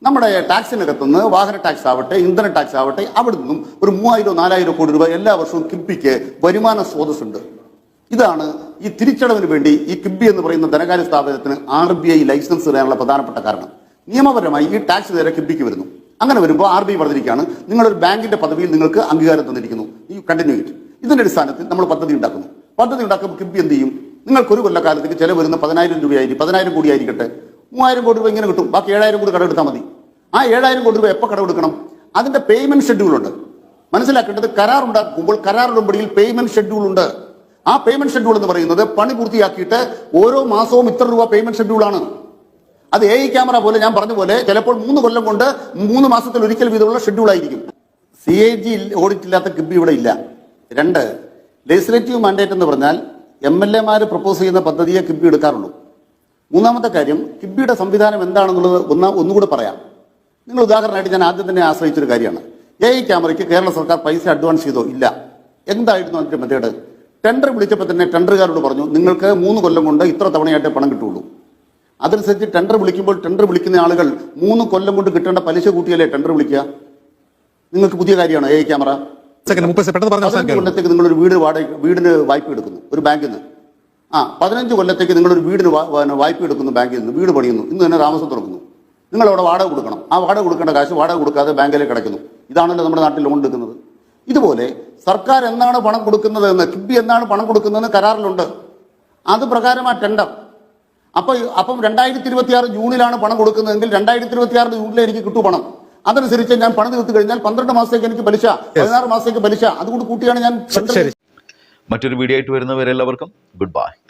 നമ്മുടെ ടാക്സിനകത്തുനിന്ന് വാഹന ടാക്സ് ആവട്ടെ ഇന്ധന ടാക്സ് ആവട്ടെ അവിടെ നിന്നും ഒരു മൂവായിരം നാലായിരം കോടി രൂപ എല്ലാ വർഷവും കിബിക്ക് വരുമാന സ്രോതസ് ഉണ്ട് ഇതാണ് ഈ തിരിച്ചടവിന് വേണ്ടി ഈ കിബി എന്ന് പറയുന്ന ധനകാര്യ സ്ഥാപനത്തിന് ആർ ബി ഐ ലൈസൻസ് തരാനുള്ള പ്രധാനപ്പെട്ട കാരണം. നിയമപരമായി ഈ ടാക്സ് നേരെ കിബിക്ക് വരുന്നു. അങ്ങനെ വരുമ്പോൾ ആർ ബി ഐ പറഞ്ഞിരിക്കുകയാണ് നിങ്ങളൊരു ബാങ്കിന്റെ പദവിയിൽ നിങ്ങൾക്ക് അംഗീകാരം തന്നിരിക്കുന്നു. ഈ കണ്ടിന്യൂ ഇറ്റ് ഇതിന്റെ അടിസ്ഥാനത്തിൽ നമ്മൾ പദ്ധതി ഉണ്ടാക്കുന്നു. പദ്ധതി ഉണ്ടാക്കുമ്പോൾ കിബി എന്ത് ചെയ്യും? നിങ്ങൾക്ക് ഒരു കൊല്ലക്കാലത്തേക്ക് ചില വരുന്ന പതിനായിരം രൂപയായിരിക്കും പതിനായിരം കോടി ആയിരിക്കട്ടെ മൂവായിരം കോടി രൂപ ഇങ്ങനെ കിട്ടും. ബാക്കി ഏഴായിരം കോടി കടമെടുത്താൽ മതി. ആ ഏഴായിരം കോടി രൂപ എപ്പോൾ കടമെടുക്കണം അതിന്റെ പേയ്മെന്റ് ഷെഡ്യൂൾ ഉണ്ട്. മനസ്സിലാക്കേണ്ടത് കരാർ ഉണ്ടാക്കുമ്പോൾ കരാർ ഉടമ്പടിയിൽ പേയ്മെന്റ് ഷെഡ്യൂൾ ഉണ്ട്. ആ പേയ്മെന്റ് ഷെഡ്യൂൾ എന്ന് പറയുന്നത് പണി പൂർത്തിയാക്കിയിട്ട് ഓരോ മാസവും ഇത്ര രൂപ പേയ്മെന്റ് ഷെഡ്യൂളാണ് അത് എ ക്യാമറ പോലെ ഞാൻ പറഞ്ഞ പോലെ ചിലപ്പോൾ മൂന്ന് കൊല്ലം കൊണ്ട് മൂന്ന് മാസത്തിൽ ഒരിക്കൽ വീതമുള്ള ഷെഡ്യൂൾ ആയിരിക്കും. സി എ ജി ഓഡിറ്റ് ഇല്ലാത്ത കിബി ഇവിടെ ഇല്ല. രണ്ട് ലെജിസ്ലേറ്റീവ് മാൻഡേറ്റ് എന്ന് പറഞ്ഞാൽ എം എൽ എമാർ പ്രപ്പോസ് ചെയ്യുന്ന പദ്ധതിയെ കിബി എടുക്കാറുള്ളൂ. മൂന്നാമത്തെ കാര്യം കിബിയുടെ സംവിധാനം എന്താണെന്നുള്ളത് ഒന്നാ ഒന്നുകൂടെ പറയാം. നിങ്ങൾ ഉദാഹരണമായിട്ട് ഞാൻ ആദ്യം തന്നെ ആശ്രയിച്ചൊരു കാര്യമാണ്. എ ക്യാമറയ്ക്ക് കേരള സർക്കാർ പൈസ അഡ്വാൻസ് ചെയ്തോ? ഇല്ല. എന്തായിരുന്നു അതിന്റെ മെത്തേഡ്? ടെൻഡർ വിളിച്ചപ്പോൾ തന്നെ ടെൻഡറുകാരോട് പറഞ്ഞു നിങ്ങൾക്ക് മൂന്ന് കൊല്ലം കൊണ്ട് ഇത്ര തവണയായിട്ടേ പണം കിട്ടുള്ളൂ. അതനുസരിച്ച് ടെൻഡർ വിളിക്കുമ്പോൾ ടെൻഡർ വിളിക്കുന്ന ആളുകൾ മൂന്ന് കൊല്ലം കൊണ്ട് കിട്ടേണ്ട പലിശ കൂട്ടിയല്ലേ ടെൻഡർ വിളിക്കുക? നിങ്ങൾക്ക് പുതിയ കാര്യമാണ് എ ക്യാമറ കൊല്ലത്തേക്ക് നിങ്ങളൊരു വീട് വാടക വീടിന് വായ്പ എടുക്കുന്നു ഒരു ബാങ്കിൽ നിന്ന് ആ പതിനഞ്ച് കൊല്ലത്തേക്ക് നിങ്ങളൊരു വീടിന് വായ്പ എടുക്കുന്നു ബാങ്കിൽ നിന്ന് വീട് പണിയുന്നു ഇന്ന് തന്നെ താമസം തുറക്കുന്നു. നിങ്ങൾ അവിടെ വാടക കൊടുക്കണം. ആ വാടക കൊടുക്കേണ്ട കാശ് വാടക കൊടുക്കാതെ ബാങ്കിലേക്ക് കിടക്കുന്നു ഇതാണല്ലോ നമ്മുടെ നാട്ടിൽ ലോൺ എടുക്കുന്നത്. ഇതുപോലെ സർക്കാർ എന്നാണ് പണം കൊടുക്കുന്നത് എന്ന് കിബി എന്നാണ് പണം കൊടുക്കുന്നതെന്ന് കരാറിലുണ്ട്. അത് പ്രകാരം ആ ടെൻഡർ അപ്പോൾ അപ്പം രണ്ടായിരത്തി ഇരുപത്തി ആറ് ജൂണിലാണ് പണം കൊടുക്കുന്നതെങ്കിൽ രണ്ടായിരത്തി ഇരുപത്തി ആറ് ജൂണിലെ എനിക്ക് കിട്ടു പണം. അതനുസരിച്ച് ഞാൻ പണം തീർത്തു കഴിഞ്ഞാൽ പന്ത്രണ്ട് മാസത്തേക്ക് എനിക്ക് പലിശ പതിനാറ് മാസത്തേക്ക് പലിശ. അതുകൊണ്ട് കൂട്ടിയാണ് ഞാൻ മറ്റൊരു വീഡിയോ ആയിട്ട് വരുന്നവരെല്ലാവർക്കും ഗുഡ് ബൈ